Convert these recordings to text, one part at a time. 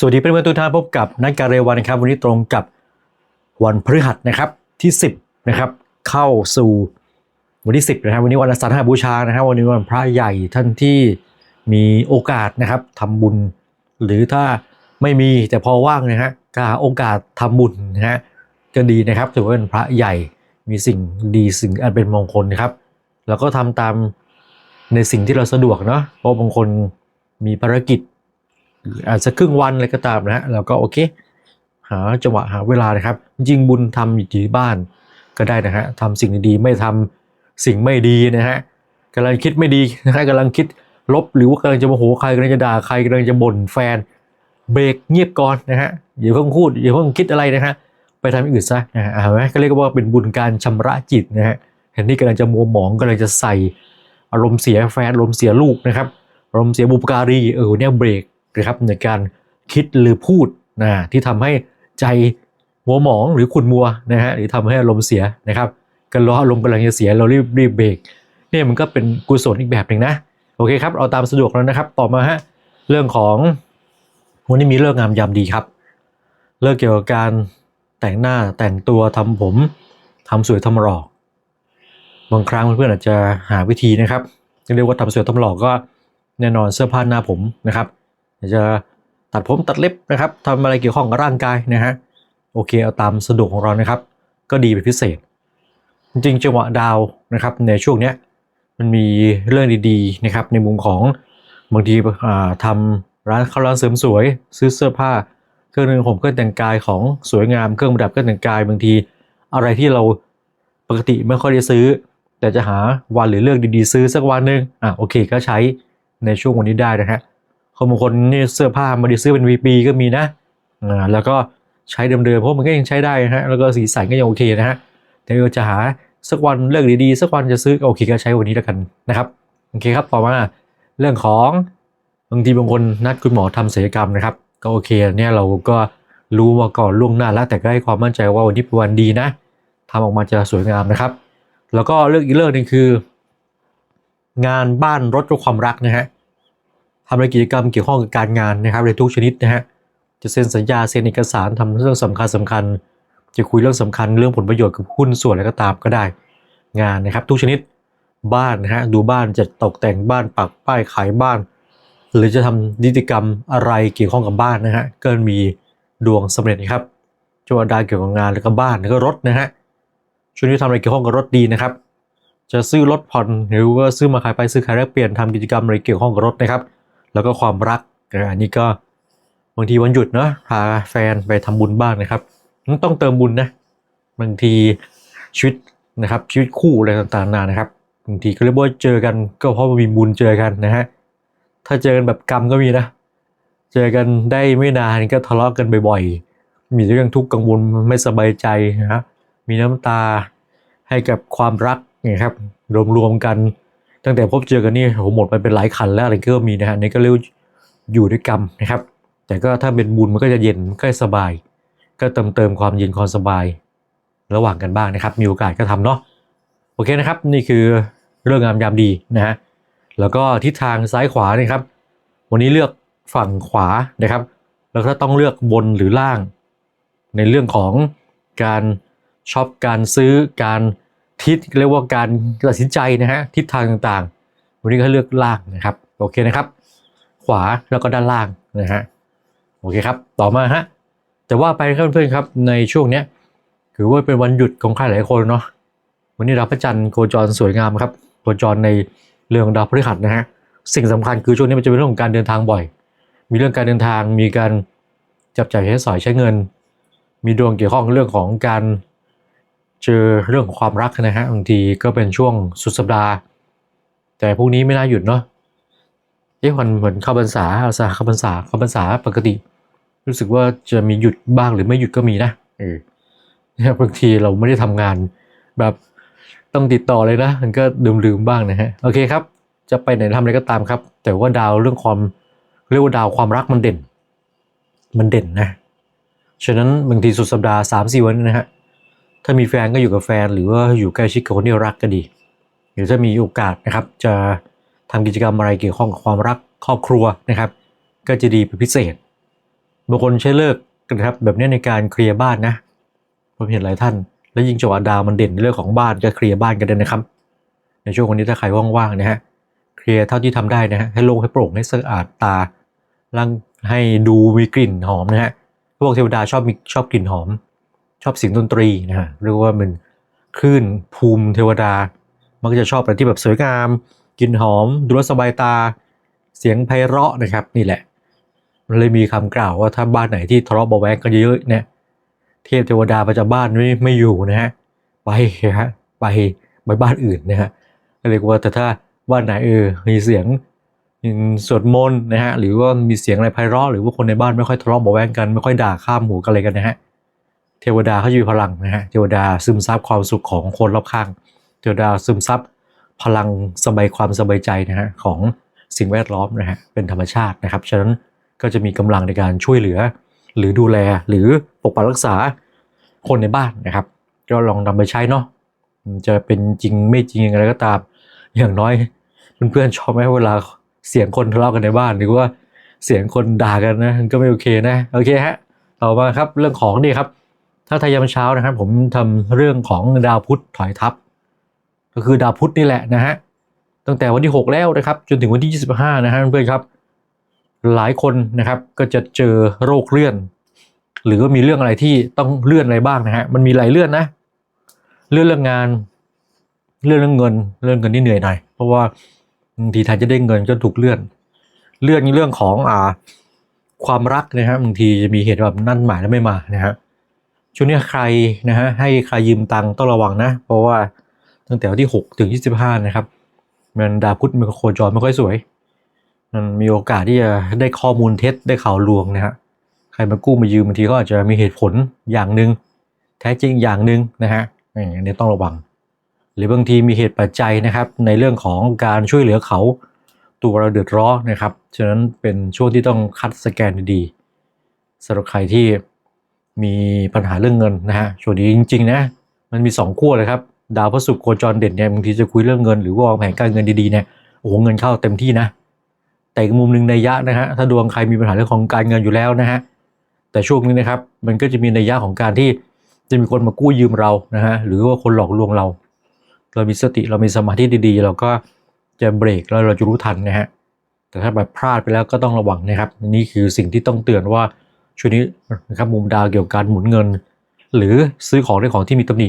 สวัสดีเพื่อนๆทุกท่านพบกับนักการเรวันครับ วันนี้ตรงกับวันพฤหัสนะครับที่ 10นะครับเข้าสู่วันที่ 10นะครับวันนี้วันสาฬหบูชานะครับ วันนี้วันพระใหญ่ท่านที่มีโอกาสนะครับทำบุญ หรือถ้าไม่มีแต่พอว่างนะฮะก็หาโอกาสทำบุญนะฮะก็ดีนะครับถือว่าเป็นพระใหญ่มีสิ่งดีสิ่งอันเป็นมงคลนะครับ แล้วก็ทำตามในสิ่งที่เราสะดวกเนาะเพราะบางคนมีภารกิจ อาจจะครึ่งวันอะไรก็ตามนะฮะเราก็โอเค หาจังหวะหาเวลานะครับจริงบุญทำอยู่ที่บ้านก็ได้นะฮะทำสิ่งดีๆไม่ทำสิ่งไม่ดีนะฮะกำลังคิดไม่ดีนะฮะกำลังคิดลบหรือว่ากำลังจะโมโหใครกำลังจะด่าใครกำลังจะบ่นแฟน เบรกเงียบก่อนนะฮะอย่าเพิ่งพูดอย่าเพิ่งคิดอะไรนะฮะไปทำอื่นซะนะฮะเห็นไหมก็เรียกว่าเป็นบุญการชำระจิตนะฮะเห็นนี่กำลังจะมัวหมองกำลังจะใส่อารมณ์เสียแฟนอารมณ์เสียลูกนะครับอารมณ์เสียบุปการีเออเนี่ยเบรก นะครับในการคิดหรือพูดนะที่ทำให้ใจมัวหมองหรือขุ่นมัวนะฮะหรือทำให้อารมณ์เสียนะครับกันล้ออารมณ์กำลังจะเสียเรารีบรีบเบรกเนี่ยมันก็เป็นกุศลอีกแบบหนึ่งนะโอเคครับเอาตามสะดวกแล้วนะครับ ต่อมาฮะเรื่องของวันนี้มีเรื่องงามยามดีครับเรื่องเกี่ยวกับการแต่งหน้าแต่งตัวทำผมทำสวยทำหล่อบางครั้งเพื่อนๆอาจจะหาวิธีนะครับเรียกว่าทำสวยทำหลอกก็แน่นอนเสื้อผ้าหน้าผมนะครับ จะตัดผมตัดเล็บนะครับทำอะไรเกี่ยวข้องกับร่างกายนะฮะโอเคเอาตามสะดวกของเรานะครับ ก็ดีเป็นพิเศษ จริงจังหวะดาวนะครับในช่วงเนี้ยมันมีเรื่องดีๆนะครับในมุมของบางทีอ่าทำร้านเข้าร้านเสริมสวย ซื้อเสื้อผ้า เครื่องนึงผมเครื่องแต่งกายของสวยงามเครื่องประดับเครื่องแต่งกายบางที อะไรที่เราปกติไม่ค่อยได้ซื้อ แต่จะหาวันหรือเลือกดีๆ ซื้อสักวันหนึ่งอะโอเคก็ใช้ในช่วงวันนี้ได้นะฮะ คนบางคนนี่เสื้อผ้ามาด้ซื้อเป็นวีปีก็มีนะอ่าแล้วก็ใช้เดิมๆเพราะมันก็ยังใช้ได้นะฮะแล้วก็สีสันก็ยังโอเคนะฮะแต่เราจะหาสักวันเลือกดีๆสักวันจะซื้อโอเคก็ใช้วันนี้แล้วกันนะครับโอเคครับต่อมาเรื่องของบางทีบางคนนัดคุณหมอทำศัลยกรรมนะครับ ก็โอเคเนี่ยเราก็รู้มาก่อนล่วงหน้าแล้วแต่ก็ให้ความมั่นใจว่าวันนี้เป็นวันดีนะทำออกมาจะสวยงามนะครับ แล้วก็เรื่องอีกเรื่องหนึงคือ งานบ้านรถกับความรักนะฮะ ทำอะไรกิจกรรมเกี่ยวข้องกับการงานนะครับในทุกชนิดนะฮะจะเซ็นสัญญาเซ็นเอกสารทำเรื่องสำคัญสำคัญ จะคุยเรื่องสำคัญเรื่องผลประโยชน์กับหุ้นส่วนอะไรก็ตามก็ได้ งานนะครับ ทุกชนิดบ้านนะฮะดูบ้านจะตกแต่งบ้านปักป้ายขายบ้าน หรือจะทำนิติกรรมอะไรเกี่ยวข้องกับบ้านนะฮะก็มีดวงสำเร็จนะครับจังหวะดาเกี่ยวกับงานแล้วก็บ้านแล้วก็รถนะฮะช่วงนี้ทำอะไรเกี่ยวข้องกับรถดีนะครับ จะซื้อรถผ่อนหรือว่าซื้อมาขายไปซื้อขายแลกเปลี่ยนทำกิจกรรมอะไรเกี่ยวข้องกับรถนะครับ แล้วก็ความรักนะอันนี้ก็บางทีวันหยุดเนาะพาแฟนไปทำบุญบ้างนะครับ ต้องเติมบุญนะบางทีชีวิตนะครับชีวิตคู่อะไรต่างๆนานะครับบางทีก็เรียกว่าเจอกันก็เพราะมีบุญเจอกันนะฮะถ้าเจอกันแบบกรรมก็มีนะ เจอกันได้ไม่นานก็ทะเลาะกันบ่อยๆ มีเรื่องทุกข์กังวลไม่สบายใจนะฮะมีน้ำตาให้กับความรักนี่ยครับรวมๆกัน ตั้งแต่พบเจอกันนี่โหหมดไปเป็นหลายคันแล้วอะไรก็มีนะฮะนี่ก็เรียกว่าอยู่ด้วยกรรมนะครับ แต่ก็ถ้าเป็นบุญมันก็จะเย็นก็สบาย ก็เติมเติมความเย็นความสบาย ระหว่างกันบ้างนะครับ มีโอกาสก็ทำเนาะโอเคนะครับ นี่คือเรื่องงามยามดีนะฮะแล้วก็ทิศทางซ้ายขวานี่ครับ วันนี้เลือกฝั่งขวานะครับ แล้วก็ต้องเลือกบนหรือล่าง ในเรื่องของการช็อปการซื้อการ ทิศเรียกว่าการตัดสินใจนะฮะทิศทางต่างๆ วันนี้ก็เลือกล่างนะครับ โอเคนะครับ ขวาแล้วก็ด้านล่างนะฮะโอเคครับ ต่อมาฮะแต่ว่าไปครับเพื่อนๆครับในช่วงเนี้ยถือว่าเป็นวันหยุดของใครหลายคนเนาะวันนี้ดาวพระจันทร์โคจรสวยงามครับโคจรในเรื่องดาวพฤหัสนะฮะสิ่งสำคัญคือช่วงนี้มันจะเป็นเรื่องของการเดินทางบ่อย มีเรื่องการเดินทางมีการจับจ่ายใช้สอยใช้เงิน มีดวงเกี่ยวข้องเรื่องของการ เจอเรื่องของความรักนะฮะบางทีก็เป็นช่วงสุดสัปดาห์ แต่พรุ่งนี้ไม่น่าหยุดเนาะเอ๊ะวันเหมือนเข้าพรรษาอาสาเข้าพรรษาเข้าพรรษาปกติ รู้สึกว่าจะมีหยุดบ้างหรือไม่หยุดก็มีนะเออเนี่ยบางทีเราไม่ได้ทำงานแบบต้องติดต่อเลยนะมันก็ลืมๆบ้างนะฮะโอเคครับ จะไปไหนทำอะไรก็ตามครับ แต่ว่าดาวเรื่องความเรียกว่าดาวความรักมันเด่น มันเด่นนะฉะนั้นบางทีสุดสัปดาห์สามสี่วันนะฮะ ถ้ามีแฟนก็อยู่กับแฟน หรือว่าอยู่ใกล้ชิดกับคนที่รักก็ดีหรือถ้ามีโอกาสนะครับ จะทำกิจกรรมอะไรเกี่ยวข้องกับความรักครอบครัวนะครับ ก็จะดีเป็นพิเศษบางคนใช้เลิกนะครับแบบนี้ในการเคลียร์บ้านนะผมเห็นหลายท่าน แล้วยิ่งจังหวะดาวมันเด่นในเรื่องของบ้านก็เคลียร์บ้านกันเลยนะครับ ในช่วงวันนี้ถ้าใครว่างๆนะฮะเคลียร์เท่าที่ทำได้นะฮะให้โล่งให้โปร่งให้สะอาดตาร่างให้ดูมีกลิ่นหอมนะฮะพวกเทวดาชอบมีชอบกลิ่นหอม ชอบเสียงดนตรีนะฮะเรียกว่าเป็นคลื่นภูมิเทวดา มันก็จะชอบอะไรที่แบบสวยงามกลิ่นหอมดูแลสบายตา เสียงไพเราะนะครับนี่แหละ มันเลยมีคำกล่าวว่าถ้าบ้านไหนที่ทะเลาะเบาแวงกันเยอะๆเนี่ยเทพเทวดาประจำบ้านไม่ไม่อยู่นะฮะไปฮะไปไปบ้านอื่นนะฮะเรียกว่าแต่ถ้าบ้านไหนเออมีเสียงสวดมนต์นะฮะหรือว่ามีเสียงอะไรไพเราะหรือว่าคนในบ้านไม่ค่อยทะเลาะเบาแวงกันไม่ค่อยด่าข้ามหูกันอะไรกันนะฮะ เทวดาเขาจะมีพลังนะฮะเทวดาซึมซับความสุขของคนรอบข้าง เทวดาซึมซับพลังสบายความสบายใจนะฮะของสิ่งแวดล้อมนะฮะเป็นธรรมชาตินะครับฉะนั้นก็จะมีกำลังในการช่วยเหลือ หรือดูแลหรือปกปักรักษาคนในบ้านนะครับ ก็ลองนำไปใช้เนาะจะเป็นจริงไม่จริงอะไรก็ตาม อย่างน้อยเพื่อนๆชอบไหมเวลาเสียงคนทะเลาะกันในบ้านหรือว่าเสียงคนด่ากันนะก็ไม่โอเคนะโอเคฮะต่อมาครับเรื่องของนี่ครับ ถ้าทายามเช้านะครับ ผมทำเรื่องของดาวพุธถอยทับ ก็คือดาวพุธนี่แหละนะฮะตั้งแต่วันที่ 6 แล้วนะครับ จนถึงวันที่ 25 นะฮะเพื่อนครับ หลายคนนะครับก็จะเจอโรคเลื่อน หรือว่ามีเรื่องอะไรที่ต้องเลื่อนอะไรบ้างนะฮะมันมีหลายเลื่อนนะ เลื่อนเรื่องงาน เลื่อนเรื่องเงิน เรื่องเงินที่เหนื่อยหน่อยเพราะว่าบางทีแทนจะได้เงินก็ถูกเลื่อน เลื่อนเรื่องของอ่าความรักนะฮะบางทีจะมีเหตุแบบนั่นหมายแล้วไม่มานะฮะ ช่วงนี้ใครนะฮะให้ใครยืมตังค์ต้องระวังนะ เพราะว่าตั้งแต่วันที่ 6 ถึง 25 นะครับ มันดาวพุธมันโคจรไม่ค่อยสวย มันมีโอกาสที่จะได้ข้อมูลเท็จได้ข่าวลวงนะฮะใครมากู้มายืมบางทีก็อาจจะมีเหตุผลอย่างหนึ่งแท้จริงอย่างหนึ่งนะฮะอย่างนี้ต้องระวัง หรือบางทีมีเหตุปัจจัยนะครับ ในเรื่องของการช่วยเหลือเขาตัวเราเดือดร้อนนะครับฉะนั้นเป็นช่วงที่ต้องคัดสแกนดีๆสำหรับใครที่ มีปัญหาเรื่องเงินนะฮะช่วงนี้จริงๆนะมันมีสองขั้วเลยครับดาวพระศุกร์โคจรเด่นเนี่ยบางทีจะคุยเรื่องเงินหรือว่าวางแผนการเงินดีๆเนี่ยโอ้โหเงินเข้าเต็มที่นะ แต่อีกมุมหนึ่งในยะนะฮะถ้าดวงใครมีปัญหาเรื่องของการเงินอยู่แล้วนะฮะแต่ช่วงนี้นะครับมันก็จะมีในยยะของการที่จะมีคนมากู้ยืมเรานะฮะหรือว่าคนหลอกลวงเรา เรามีสติเรามีสมาธิดีๆ เราก็จะเบรกแล้วเราจะรู้ทันนะฮะแต่ถ้าแบบพลาดไปแล้วก็ต้องระวังนะครับ นี่คือสิ่งที่ต้องเตือนว่า ช่วงนี้นะครับมุมดาวเกี่ยวกับการหมุนเงิน หรือซื้อของในของที่มีตำหนิ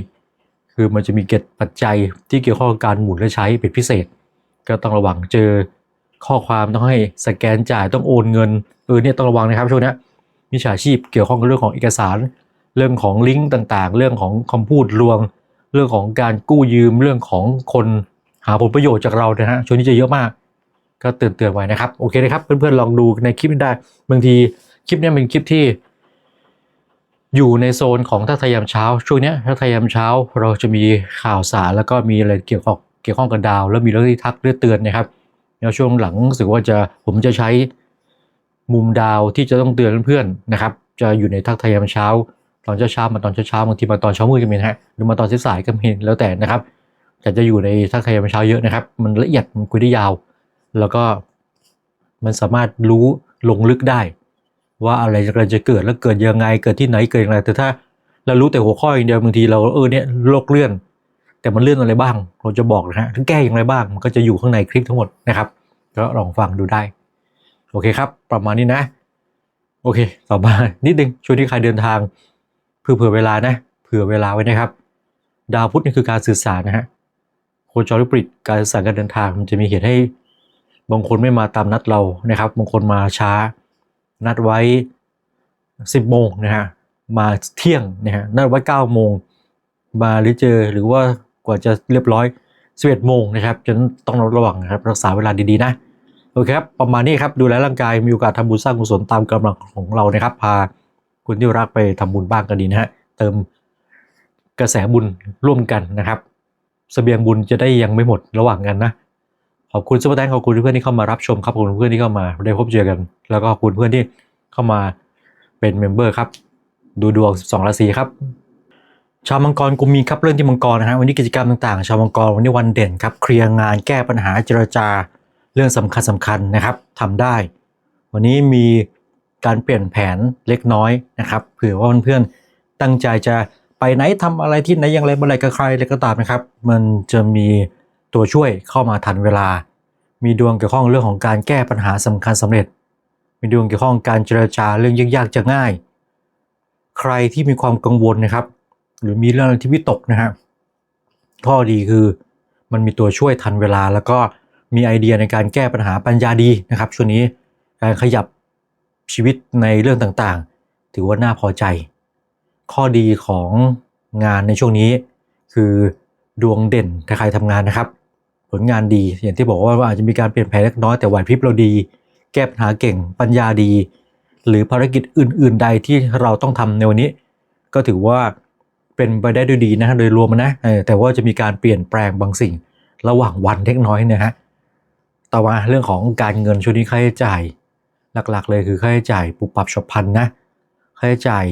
คือมันจะมีเกตปัจจัยที่เกี่ยวข้องกับการหมุนและใช้เป็นพิเศษ ก็ต้องระวังเจอข้อความต้องให้สแกนจ่ายต้องโอนเงินเออเนี่ยต้องระวังนะครับช่วงนี้มิจฉาชีพเกี่ยวข้องกับเรื่องของเอกสาร เรื่องของลิงก์ต่างๆ เรื่องของคำพูดลวง เรื่องของการกู้ยืมเรื่องของคนหาผลประโยชน์จากเรานะฮะช่วงนี้จะเยอะมาก ก็เตือนเตือนๆไว้นะครับ โอเคนะครับ เพื่อนๆลองดูในคลิปนี้ได้บางที คลิปนี้เป็นคลิปที่ อยู่ในโซนของทัศยามเช้า ช่วงนี้ทัศยามเช้า เราจะมีข่าวสารแล้วก็มีอะไรเกี่ยวกับเกี่ยวข้องกับดาว แล้วมีเรื่องที่ทักเรื่องเตือนนะครับแล้วช่วงหลังรู้สึกว่าจะผมจะใช้มุมดาวที่จะต้องเตือนเพื่อนๆนะครับ จะอยู่ในทักทายามเช้า ตอนเช้าๆมาตอนเช้าๆบางทีมาตอนเช้ามืดก็มีนะฮะหรือมาตอนสายๆก็มีแล้วแต่นะครับแต่จะอยู่ในทักทายามเช้าเยอะนะครับ มันละเอียดมันคุยได้ยาว แล้วก็มันสามารถรู้ลงลึกได้ ว่าอะไรกำลังจะเกิดแล้วเกิดยังไงเกิดที่ไหนเกิดยังไงแต่ถ้าเรารู้แต่หัวข้ออย่างเดียวบางทีเราเออเนี่ยโลกเลื่อน แต่มันเลื่อนอะไรบ้าง เราจะบอกนะฮะทั้งแก้อย่างไรบ้าง มันก็จะอยู่ข้างในคลิปทั้งหมดนะครับก็ลองฟังดูได้ โอเคครับ ประมาณนี้นะ โอเค ต่อมานิดนึงช่วงที่ใครเดินทางเผื่อเผื่อเวลานะ เผื่อเวลาไว้นะครับ ดาวพุธนี่คือการสื่อสารนะฮะโคจรวิปริตการสื่อสารการเดินทางมันจะมีเหตุให้บางคนไม่มาตามนัดเรานะครับ บางคนมาช้า นัดไว้ 10โมงนะฮะมาเที่ยงนะฮะนัดไว้9โมงมาหรือเจอหรือว่ากว่าจะเรียบร้อย 11โมงนะครับจะต้องระวังนะครับรักษาเวลาดีๆนะโอเคครับประมาณนี้ครับดูแลร่างกายมีโอกาสทำบุญสร้างกุศลตามกำลังของเรานะครับ พาคุณที่รักไปทำบุญบ้างก็ดีนะฮะเติมกระแสบุญร่วมกันนะครับสเสบียงบุญจะได้ยังไม่หมดระหว่างกันนะ ขอบคุณซุปเปอร์แตงขอบคุณเพื่อนที่เข้ามารับชมครับขอบคุณเพื่อนที่เข้ามาได้พบเจอกัน แล้วก็ขอบคุณเพื่อนที่เข้ามาเป็นเมมเบอร์ครับ ดูดวง 12 ราศีครับ ชาวมังกรกุมมีครับเรื่องที่มังกรนะฮะวันนี้กิจกรรมต่างๆ ชาวมังกรวันนี้วันเด่นครับเคลียร์งานแก้ปัญหาเจรจาเรื่องสำคัญสำคัญนะครับทำได้ วันนี้มีการเปลี่ยนแผนเล็กน้อยนะครับเผื่อว่าเพื่อนๆตั้งใจจะไปไหนทำอะไรที่ไหนอย่างไรเมื่อไรกับใครอะไรก็ตามนะครับ มันจะมี ตัวช่วยเข้ามาทันเวลา มีดวงเกี่ยวข้องเรื่องของการแก้ปัญหาสำคัญสำเร็จ มีดวงเกี่ยวข้องการเจรจาเรื่องยากๆจะง่าย ใครที่มีความกังวลนะครับ หรือมีเรื่องที่วิตกนะฮะข้อดีคือมันมีตัวช่วยทันเวลา แล้วก็มีไอเดียในการแก้ปัญหาปัญญาดีนะครับช่วงนี้การขยับชีวิตในเรื่องต่างๆ ถือว่าน่าพอใจ ข้อดีของงานในช่วงนี้คือดวงเด่นถ้าใครทำงานนะครับ ผลงานดีอย่างที่บอกว่าอาจจะมีการเปลี่ยนแปลงเล็กน้อยแต่ไหวพริบเราดี แก้ปัญหาเก่งปัญญาดี หรือภารกิจอื่น ๆ ใดที่เราต้องทำในวันนี้ ก็ถือว่าเป็นไปได้ด้วยดีนะฮะโดยรวมนะแต่ว่าจะมีการเปลี่ยนแปลงบางสิ่งระหว่างวันเล็กน้อยนะฮะต่อมาเรื่องของการเงินช่วงนี้ค่าใช้จ่าย หลักๆ เลยคือค่าใช้จ่ายปุบปับฉับพลันนะค่าใช้จ่าย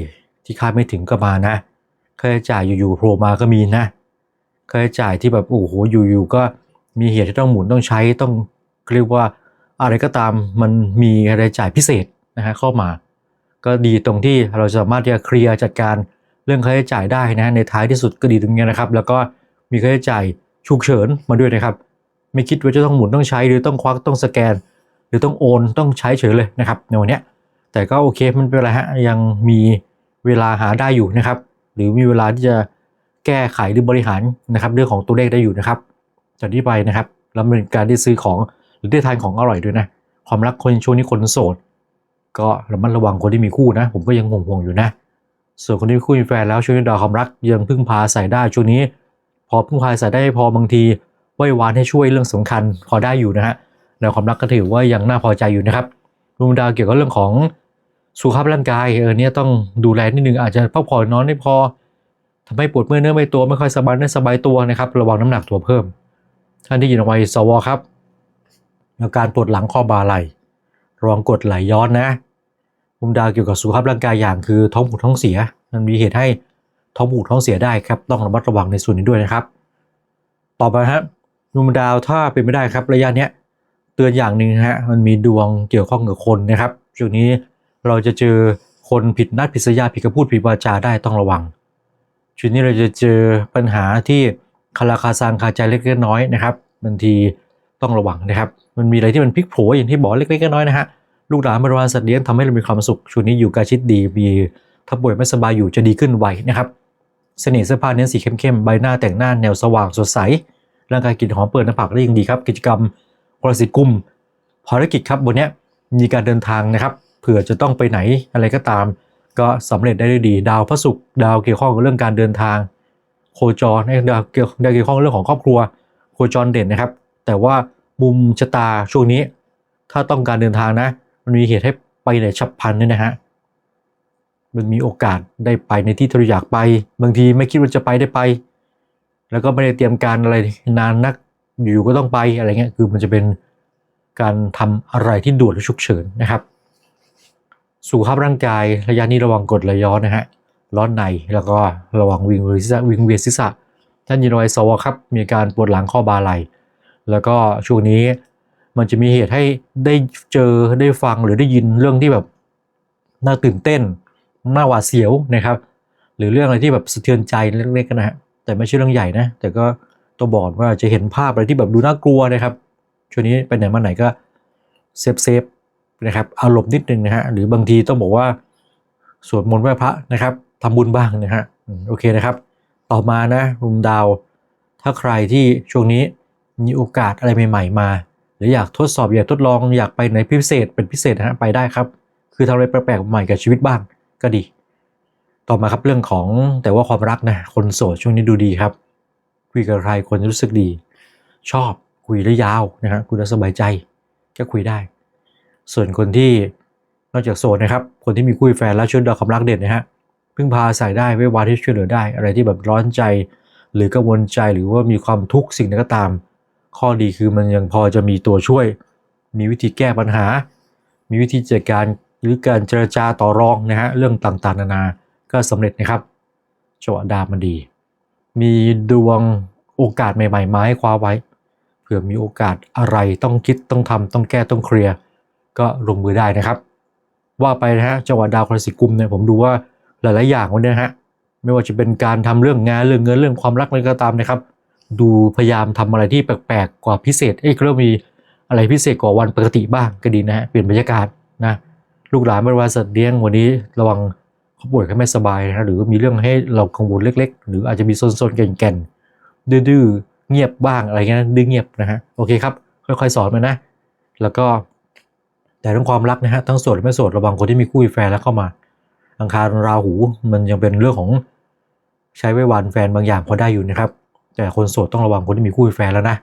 ที่คาดไม่ถึงก็มานะค่าใช้จ่ายอยู่ๆโผล่มาก็มีนะค่าใช้จ่ายที่แบบโอ้โหอยู่ๆก็ มีเหตุที่ต้องหมุนต้องใช้ต้องเรียกว่าอะไรก็ตามมันมีรายจ่ายพิเศษนะฮะเข้ามา ก็ดีตรงที่เราสามารถที่จะเคลียร์จัดการเรื่องค่าใช้จ่ายได้นะในท้ายที่สุดก็ดีตรงนี้นะครับ แล้วก็มีค่าใช้จ่ายฉุกเฉินมาด้วยนะครับ ไม่คิดว่าจะต้องหมุนต้องใช้หรือต้องควักต้องสแกน หรือต้องโอนต้องใช้เฉยเลยนะครับในวันนี้แต่ก็โอเคมันเป็นไรฮะยังมีเวลาหาได้อยู่นะครับ หรือมีเวลาที่จะแก้ไขหรือบริหารนะครับเรื่องของตัวเลขได้อยู่นะครับ จากนี้ไปนะครับ แล้วเป็นการได้ซื้อของหรือได้ทานของอร่อยด้วยนะ ความรักคนช่วงนี้คนโสด ก็ระมัดระวังคนที่มีคู่นะ ผมก็ยังห่วงๆอยู่นะ ส่วนคนที่มีคู่มีแฟนแล้วช่วงนี้ดาวความรักยังพึ่งพาใส่ได้ช่วงนี้ พอพึ่งพาใส่ได้พอบางทีไหว้วานให้ช่วยเรื่องสำคัญพอได้อยู่นะฮะดาวความรักก็ถือว่ายังน่าพอใจอยู่นะครับดวงดาวเกี่ยวกับเรื่องของสุขภาพร่างกายเออเนี่ยต้องดูแลนิดนึงอาจจะพักผ่อนนอนไม่พอทำให้ปวดเมื่อยเนื้อไม่ตัวไม่ค่อยสบายเนื้อสบายตัวนะครับ ระวังน้ำหนักตัวเพิ่ม ท่านที่อยู่ในวัยสวครับอาการปวดหลังข้อบ่าไหล่ระวังกดไหลย้อนนะมุมดาวเกี่ยวกับสุขภาพร่างกายอย่างคือท้องผูกท้องเสีย มันมีเหตุให้ท้องผูกท้องเสียได้ครับ ต้องระมัดระวังในส่วนนี้ด้วยนะครับ ต่อไปครับมุมดาวถ้าเป็นไม่ได้ครับระยะเนี้ยเตือนอย่างหนึ่งฮะมันมีดวงเกี่ยวข้องกับคนนะครับช่วงนี้เราจะเจอคนผิดนัดผิดสัญญาผิดคำพูดผิดวาจาได้ต้องระวังช่วงนี้เราจะเจอปัญหาที่ คาราคาซังคาใจเล็กๆน้อยนะครับบางทีต้องระวังนะครับ มันมีอะไรที่มันพลิกโผอย่างที่บอกเล็กๆน้อยๆนะฮะลูกหลานบริวารสัตว์เลี้ยงทำให้เรามีความสุขช่วงนี้อยู่กล้ชิดดีมีถ้าป่วยไม่สบายอยู่จะดีขึ้นไวนะครับเสน่ห์เสื้อผ้าเน้นสีเข้มๆใบหน้าแต่งหน้าแนวสว่างสดใสร่างกายกลิ่นหอมเปิดหน้าผากได้ยังดีครับ กิจกรรมพลสิกุมภารกิจครับบนนี้มีการเดินทางนะครับเผื่อจะต้องไปไหนอะไรก็ตาม ก็สำเร็จได้ด้วยดี ดาวพระศุกร์ดาวเกี่ยวข้องกับเรื่องการเดินทาง โคจรในดาวเกี่ยวดาวเกี่ยวข้องเรื่องของครอบครัวโคจรเด่นนะครับ แต่ว่ามุมชะตาช่วงนี้ ถ้าต้องการเดินทางนะ มันมีเหตุให้ไปไหนฉับพลันเนี่ยนะฮะมันมีโอกาสได้ไปในที่ที่เราอยากไป บางทีไม่คิดว่าจะไปได้ไป แล้วก็ไม่ได้เตรียมการอะไรนานนักอยู่ก็ต้องไปอะไรเงี้ยคือมันจะเป็นการทำอะไรที่ด่วนและฉุกเฉินนะครับสุขภาพร่างกายระยะนี้ระวังกรดไหลย้อนนะฮะ ร้อนในแล้วก็ระวังวิงเวียนศีรษะวิงเวียนศีรษะท่านยินวัยสวครับ มีการปวดหลังข้อบ่าไหลแล้วก็ช่วงนี้มันจะมีเหตุให้ได้เจอได้ฟังหรือได้ยินเรื่องที่แบบน่าตื่นเต้นน่าหวาดเสียวนะครับ หรือเรื่องอะไรที่แบบสะเทือนใจเล็กๆนะฮะแต่ไม่ใช่เรื่องใหญ่นะ แต่ก็ตัวบอกว่าจะเห็นภาพอะไรที่แบบดูน่ากลัวนะครับ ช่วงนี้ไปไหนมาไหนก็เซฟเซฟนะครับอารมณ์นิดนึงนะฮะหรือบางทีต้องบอกว่าสวดมนต์ไหว้พระนะครับ ทำบุญบ้างนะฮะโอเคนะครับ ต่อมานะมุมดาว ถ้าใครที่ช่วงนี้มีโอกาสอะไรใหม่ๆมา หรืออยากทดสอบอยากทดลองอยากไปไหนพิเศษเป็นพิเศษนะฮะไปได้ครับ คือทำอะไรแปลกๆใหม่กับชีวิตบ้างก็ดี ต่อมาครับเรื่องของแต่ว่าความรักนะคนโสดช่วงนี้ดูดีครับคุยกับใครคนรู้สึกดี ชอบคุยได้ยาวนะฮะคุยแล้วสบายใจก็คุยได้ ส่วนคนที่นอกจากโสดนะครับ คนที่มีคู่แฟนแล้วช่วยดาวความรักเด่นนะฮะ พึ่งพาใส่ได้ไว้วาที่ช่วยเหลือได้ อะไรที่แบบร้อนใจ หรือกังวลใจหรือว่ามีความทุกข์สิ่งใดก็ตาม ข้อดีคือมันยังพอจะมีตัวช่วย มีวิธีแก้ปัญหา มีวิธีจัดการหรือการเจรจาต่อรองนะฮะเรื่องต่างๆ นานาก็สำเร็จนะครับจังหวะดาวมันดี มีดวงโอกาสใหม่ๆมาให้คว้าไว้เผื่อมีโอกาสอะไรต้องคิดต้องทำต้องแก้ต้องเคลียร์ก็ลงมือได้นะครับ ว่าไปนะฮะจังหวะดาวคราสิกุมเนี่ยผมดูว่า หลาย ๆ อย่างวันนี้ฮะไม่ว่าจะเป็นการทำเรื่องงานเรื่องเงินเรื่องความรักอะไรก็ตามนะครับ ดูพยายามทำอะไรที่แปลก ๆ กว่าพิเศษเอ้ยก็เริ่มมีอะไรพิเศษกว่าวันปกติบ้างก็ดีนะฮะเปลี่ยนบรรยากาศนะลูกหลานไม่ว่าสัตว์เลี้ยงวันนี้ระวังเขาป่วยเขาไม่สบายนะหรือมีเรื่องให้เรากังวลเล็ก ๆ หรืออาจจะมีโซนๆแก่นๆดื้อๆเงียบบ้างอะไรเงี้ยดื้อเงียบนะฮะโอเคครับค่อย ๆ สอนมานะ แล้วก็แต่เรื่องความรักนะฮะทั้งโสดและไม่โสดระวังคนที่มีคู่มีแฟนแล้วเข้ามา อังคารราหูมันยังเป็นเรื่องของใช้ไว้วันแฟนบางอย่างพอได้อยู่นะครับ แต่คนโสดต้องระวังคนที่มีคู่แฟนแล้วนะ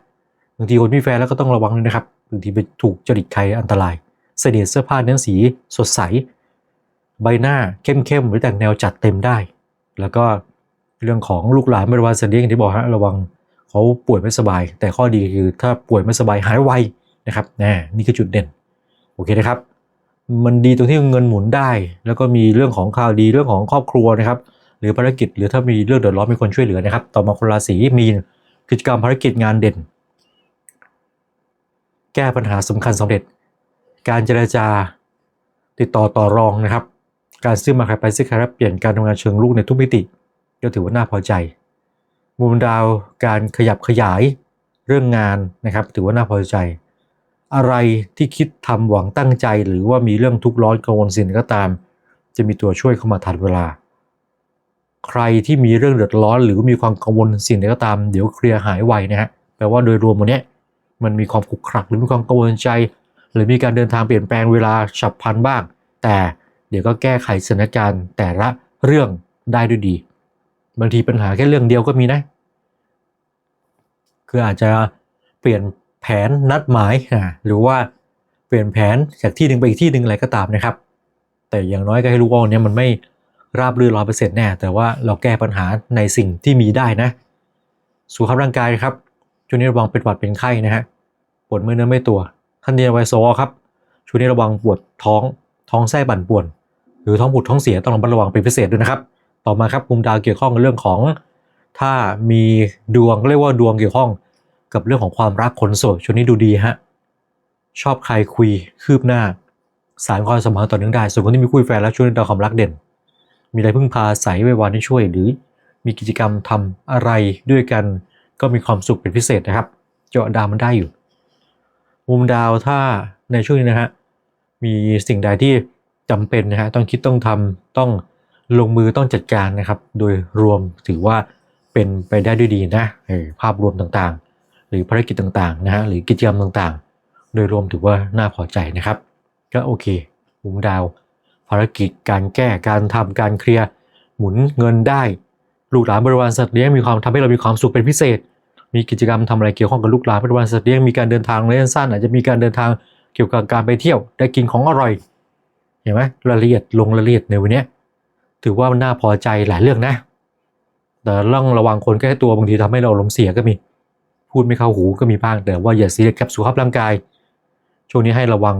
บางทีคนมีแฟนแล้วก็ต้องระวังด้วยนะครับบางทีไปถูกจริตใครอันตราย เสน่ห์เสื้อผ้าเนื้อสีสดใส ใบหน้าเข้มๆหรือแต่งแนวจัดเต็มได้ แล้วก็เรื่องของลูกหลานไม่ระวังเสน่ห์อย่างที่บอกฮะระวังเขาป่วยไม่สบาย แต่ข้อดีคือถ้าป่วยไม่สบายหายไวนะครับนี่คือจุดเด่นโอเคนะครับ มันดีตรงที่เงินหมุนได้ แล้วก็มีเรื่องของข่าวดีเรื่องของครอบครัวนะครับ หรือภารกิจหรือถ้ามีเรื่องเดือดร้อนมีคนช่วยเหลือนะครับ ต่อมาคนราศีมีนกิจกรรมภารกิจงานเด่น แก้ปัญหาสำคัญสำเร็จ การเจรจาติดต่อต่อรองนะครับ การซื้อมาขายไปซื้อขายรับเปลี่ยนการทำงานเชิงลุกในทุกมิติ ก็ถือว่าน่าพอใจ มุมดาวการขยับขยายเรื่องงานนะครับ ถือว่าน่าพอใจ อะไรที่คิดทำหวังตั้งใจ หรือว่ามีเรื่องทุกข์ร้อนกังวลสิ่งก็ตาม จะมีตัวช่วยเข้ามาทันเวลา ใครที่มีเรื่องเดือดร้อน หรือมีความกังวลสิ่งใดก็ตาม เดี๋ยวเคลียร์หายไวนะฮะแปลว่าโดยรวมวันนี้มันมีความขุกขรักหรือมีความกังวลใจ หรือมีการเดินทางเปลี่ยนแปลงเวลาฉับพลันบ้าง แต่เดี๋ยวก็แก้ไขสถานการณ์แต่ละเรื่องได้ด้วยดี บางทีปัญหาแค่เรื่องเดียวก็มีนะ คืออาจจะเปลี่ยน แผนนัดหมายนะหรือว่าเปลี่ยนแผนจากที่หนึ่งไปอีกที่หนึ่งอะไรก็ตามนะครับ แต่อย่างน้อยก็ให้รู้ว่าวันนี้มันไม่ราบรื่นร้อยเปอร์เซ็นต์แน่แต่ว่าเราแก้ปัญหาในสิ่งที่มีได้นะสุขภาพร่างกายครับช่วงนี้ระวังเป็นหวัดเป็นไข้นะฮะปวดเมื่อยเนื้อไม่ตัวท่านเรียนไวโซครับช่วงนี้ระวังปวดท้องท้องไส้บั่นป่วน หรือท้องผูดท้องเสียต้องระมัดระวังเป็นพิเศษด้วยนะครับ ต่อมาครับมุมดาวเกี่ยวข้องกับเรื่องของ ถ้ามีดวงเรียกว่าดวงเกี่ยวข้อง กับเรื่องของความรักคนโสดช่วงนี้ดูดีฮะชอบใครคุยคืบหน้า สารความสัมพันธ์ต่อเนื่องได้ ส่วนคนที่มีคู่แฟนแล้วช่วงนี้ดาวความรักเด่น มีอะไรพึ่งพาใสไว้วันที่ช่วย หรือมีกิจกรรมทำอะไรด้วยกันก็มีความสุขเป็นพิเศษนะครับ เจาะดาวมันได้อยู่ มุมดาวถ้าในช่วงนี้นะฮะมีสิ่งใดที่จำเป็นนะฮะต้องคิดต้องทำต้องลงมือต้องจัดการนะครับ โดยรวมถือว่าเป็นไปได้ด้วยดีนะภาพรวมต่าง รือภารกิจต่างๆนะฮะหรือกิจกรรมต่างๆ โดยรวมถือว่าน่าพอใจนะครับ ก็โอเคมุมดาว ภารกิจการแก้การทำการเคลียร์หมุนเงินได้ลูกหลานบริวารสัตว์เลี้ยงมีความทำให้เรามีความสุขเป็นพิเศษ มีกิจกรรมทำอะไรเกี่ยวข้องกับลูกหลานบริวารสัตว์เลี้ยงมีการเดินทางระยะสั้นอาจจะมีการเดินทางเกี่ยวกับการไปเที่ยวได้กินของอร่อยเห็นไหมรายละเอียดลงรายละเอียดในวันนี้ถือว่ามันน่าพอใจหลายเรื่องนะ แต่ต้องระวังคนใกล้ตัวบางทีทำให้เราลมเสียก็มี พูดไม่เข้าหูก็มีบ้างแต่ว่าอย่าเสียกับสุขภาพร่างกาย ช่วงนี้ให้ระวัง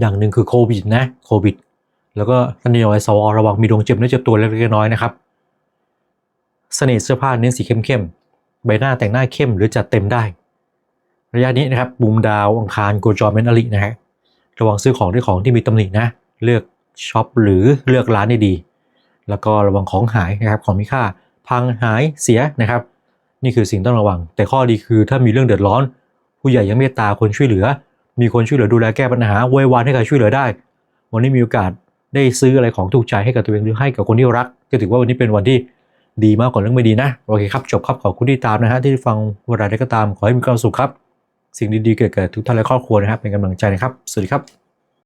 อย่างหนึ่งคือโควิดนะโควิด แล้วก็ท่านนายกสวระวังมีดวงเจ็บเนื้อเจ็บตัวเล็กๆน้อยๆนะครับเสน่ห์เสื้อผ้าเน้นสีเข้มๆใบหน้าแต่งหน้าเข้มหรือจัดเต็มได้ ระยะนี้นะครับบุมดาวอังคารโกจรเมนอลินะฮะระวังซื้อของด้วยของที่มีตำหนินะ เลือกช็อปหรือเลือกร้านได้ดี แล้วก็ระวังของหายนะครับของมีค่า พังหายเสียนะครับ นี่คือสิ่งต้องระวัง แต่ข้อดีคือถ้ามีเรื่องเดือดร้อน ผู้ใหญ่ยังเมตตาคนช่วยเหลือ มีคนช่วยเหลือดูแลแก้ปัญหาโวยวานให้ใครช่วยเหลือได้ วันนี้มีโอกาสได้ซื้ออะไรของถูกใจให้กับตัวเองหรือให้กับคนที่รัก ก็ถือว่าวันนี้เป็นวันที่ดีมากกว่าเรื่องไม่ดีนะโอเคครับจบครับขอบคุณที่ตามนะฮะที่ฟังเวันใดก็ตามขอให้มีความสุขครับ สิ่งดีๆเกิดกับทุกท่านและครอบครัวนะครับเป็นกำลังใจนะครับ สวัสดีครับ